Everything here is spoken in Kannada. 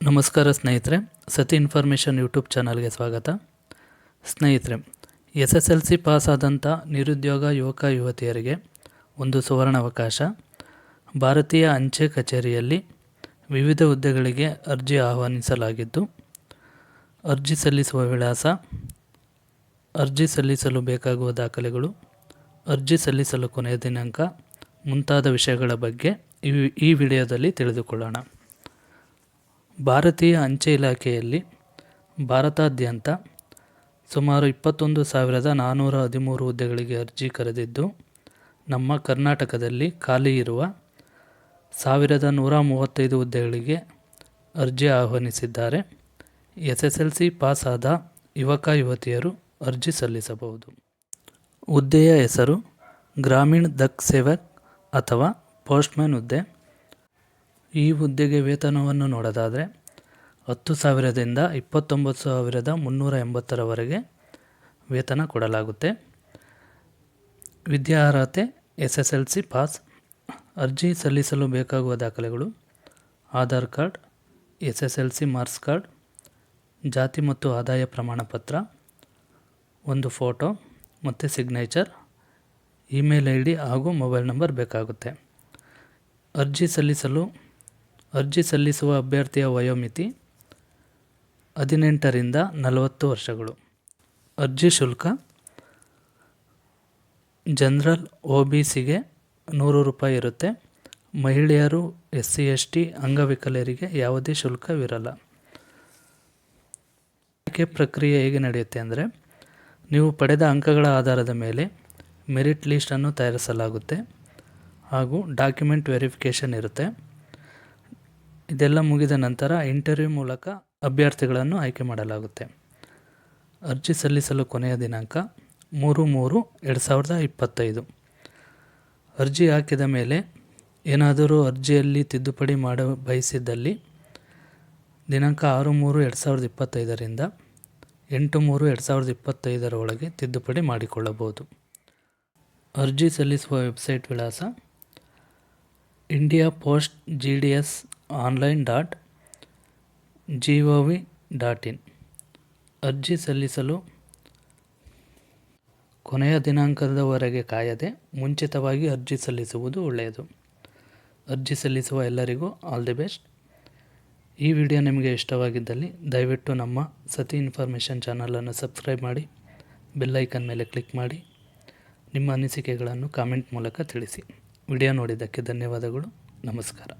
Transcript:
ನಮಸ್ಕಾರ ಸ್ನೇಹಿತರೆ, ಸತಿ ಇನ್ಫಾರ್ಮೇಷನ್ ಯೂಟ್ಯೂಬ್ ಚಾನಲ್ಗೆ ಸ್ವಾಗತ. ಸ್ನೇಹಿತರೆ ಎಸ್ ಎಸ್ ಎಲ್ ಸಿ ಪಾಸಾದಂಥ ನಿರುದ್ಯೋಗ ಯುವಕ ಯುವತಿಯರಿಗೆ ಒಂದು ಸುವರ್ಣಾವಕಾಶ. ಭಾರತೀಯ ಅಂಚೆ ಕಚೇರಿಯಲ್ಲಿ ವಿವಿಧ ಹುದ್ದೆಗಳಿಗೆ ಅರ್ಜಿ ಆಹ್ವಾನಿಸಲಾಗಿದ್ದು, ಅರ್ಜಿ ಸಲ್ಲಿಸುವ ವಿಳಾಸ, ಅರ್ಜಿ ಸಲ್ಲಿಸಲು ಬೇಕಾಗುವ ದಾಖಲೆಗಳು, ಅರ್ಜಿ ಸಲ್ಲಿಸಲು ಕೊನೆಯ ದಿನಾಂಕ ಮುಂತಾದ ವಿಷಯಗಳ ಬಗ್ಗೆ ಈ ವಿಡಿಯೋದಲ್ಲಿ ತಿಳಿದುಕೊಳ್ಳೋಣ. ಭಾರತೀಯ ಅಂಚೆ ಇಲಾಖೆಯಲ್ಲಿ ಭಾರತಾದ್ಯಂತ ಸುಮಾರು ಇಪ್ಪತ್ತೊಂದು ಸಾವಿರದ ನಾನ್ನೂರ ಹದಿಮೂರು ಹುದ್ದೆಗಳಿಗೆ ಅರ್ಜಿ ಕರೆದಿದ್ದು, ನಮ್ಮ ಕರ್ನಾಟಕದಲ್ಲಿ ಖಾಲಿ ಇರುವ ಸಾವಿರದ ನೂರ ಮೂವತ್ತೈದು ಹುದ್ದೆಗಳಿಗೆ ಅರ್ಜಿ ಆಹ್ವಾನಿಸಿದ್ದಾರೆ. ಎಸ್ ಎಸ್ ಎಲ್ ಸಿ ಪಾಸಾದ ಯುವಕ ಯುವತಿಯರು ಅರ್ಜಿ ಸಲ್ಲಿಸಬಹುದು. ಹುದ್ದೆಯ ಹೆಸರು ಗ್ರಾಮೀಣ್ ದಕ್ ಸೇವಕ್ ಅಥವಾ ಪೋಸ್ಟ್ಮ್ಯಾನ್ ಹುದ್ದೆ. ಈ ಹುದ್ದೆಗೆ ವೇತನವನ್ನು ನೋಡೋದಾದರೆ ಹತ್ತು ಸಾವಿರದಿಂದ ಇಪ್ಪತ್ತೊಂಬತ್ತು ಸಾವಿರದ ಮುನ್ನೂರ ಎಂಬತ್ತರವರೆಗೆ ವೇತನ ಕೊಡಲಾಗುತ್ತೆ. ವಿದ್ಯಾರ್ಹತೆ S S L C pass, ಅರ್ಜಿ ಸಲ್ಲಿಸಲು ಬೇಕಾಗುವ ದಾಖಲೆಗಳು, Aadhaar card S S L C marks card, ಜಾತಿ ಮತ್ತು ಆದಾಯ ಪ್ರಮಾಣ ಪತ್ರ ಒಂದು ಫೋಟೋ ಮತ್ತು ಸಿಗ್ನೇಚರ್, ಇಮೇಲ್ ಐ ಡಿ ಹಾಗೂ ಮೊಬೈಲ್ ನಂಬರ್ ಬೇಕಾಗುತ್ತೆ. ಅರ್ಜಿ ಸಲ್ಲಿಸಲು ಅರ್ಜಿ ಸಲ್ಲಿಸುವ ಅಭ್ಯರ್ಥಿಯ ವಯೋಮಿತಿ ಹದಿನೆಂಟರಿಂದ ನಲವತ್ತು ವರ್ಷಗಳು. ಅರ್ಜಿ ಶುಲ್ಕ ಜನರಲ್ ಒ ಬಿ ಸಿಗೆ ನೂರು ರೂಪಾಯಿ ಇರುತ್ತೆ. ಮಹಿಳೆಯರು ಎಸ್ ಸಿ ಎಸ್ ಟಿ ಅಂಗವಿಕಲರಿಗೆ ಯಾವುದೇ ಶುಲ್ಕವಿರಲ್ಲ. ಆಯ್ಕೆ ಪ್ರಕ್ರಿಯೆ ಹೇಗೆ ನಡೆಯುತ್ತೆ ಅಂದರೆ, ನೀವು ಪಡೆದ ಅಂಕಗಳ ಆಧಾರದ ಮೇಲೆ ಮೆರಿಟ್ ಲೀಸ್ಟನ್ನು ತಯಾರಿಸಲಾಗುತ್ತೆ ಹಾಗೂ ಡಾಕ್ಯುಮೆಂಟ್ ವೆರಿಫಿಕೇಷನ್ ಇರುತ್ತೆ. ಇದೆಲ್ಲ ಮುಗಿದ ನಂತರ ಇಂಟರ್ವ್ಯೂ ಮೂಲಕ ಅಭ್ಯರ್ಥಿಗಳನ್ನು ಆಯ್ಕೆ ಮಾಡಲಾಗುತ್ತೆ. ಅರ್ಜಿ ಸಲ್ಲಿಸಲು ಕೊನೆಯ ದಿನಾಂಕ ಮೂರು ಮೂರು ಎರಡು ಸಾವಿರದ ಇಪ್ಪತ್ತೈದು. ಅರ್ಜಿ ಹಾಕಿದ ಮೇಲೆ ಏನಾದರೂ ಅರ್ಜಿಯಲ್ಲಿ ತಿದ್ದುಪಡಿ ಮಾಡ ಬಯಸಿದ್ದಲ್ಲಿ ದಿನಾಂಕ ಆರು ಮೂರು ಎರಡು ಸಾವಿರದ ಇಪ್ಪತ್ತೈದರಿಂದ ಎಂಟು ಮೂರು ಎರಡು ಸಾವಿರದ ಇಪ್ಪತ್ತೈದರ ಒಳಗೆ ತಿದ್ದುಪಡಿ ಮಾಡಿಕೊಳ್ಳಬಹುದು. ಅರ್ಜಿ ಸಲ್ಲಿಸುವ ವೆಬ್ಸೈಟ್ ವಿಳಾಸ India post G D S online dot G dot in ಅರ್ಜಿ ಸಲ್ಲಿಸಲು ಕೊನೆಯ ದಿನಾಂಕದವರೆಗೆ ಕಾಯದೆ ಮುಂಚಿತವಾಗಿ ಅರ್ಜಿ ಸಲ್ಲಿಸುವುದು ಒಳ್ಳೆಯದು. ಅರ್ಜಿ ಸಲ್ಲಿಸುವ ಎಲ್ಲರಿಗೂ ಆಲ್ ದಿ ಬೆಸ್ಟ್ ಈ ವಿಡಿಯೋ ನಿಮಗೆ ಇಷ್ಟವಾಗಿದ್ದಲ್ಲಿ ದಯವಿಟ್ಟು ನಮ್ಮ ಸತಿ ಇನ್ಫಾರ್ಮೇಷನ್ ಚಾನಲನ್ನು ಸಬ್ಸ್ಕ್ರೈಬ್ ಮಾಡಿ ಬೆಲ್ಲೈಕನ್ ಮೇಲೆ ಕ್ಲಿಕ್ ಮಾಡಿ, ನಿಮ್ಮ ಅನಿಸಿಕೆಗಳನ್ನು ಕಾಮೆಂಟ್ ಮೂಲಕ ತಿಳಿಸಿ. ವಿಡಿಯೋ ನೋಡಿದ್ದಕ್ಕೆ ಧನ್ಯವಾದಗಳು. ನಮಸ್ಕಾರ.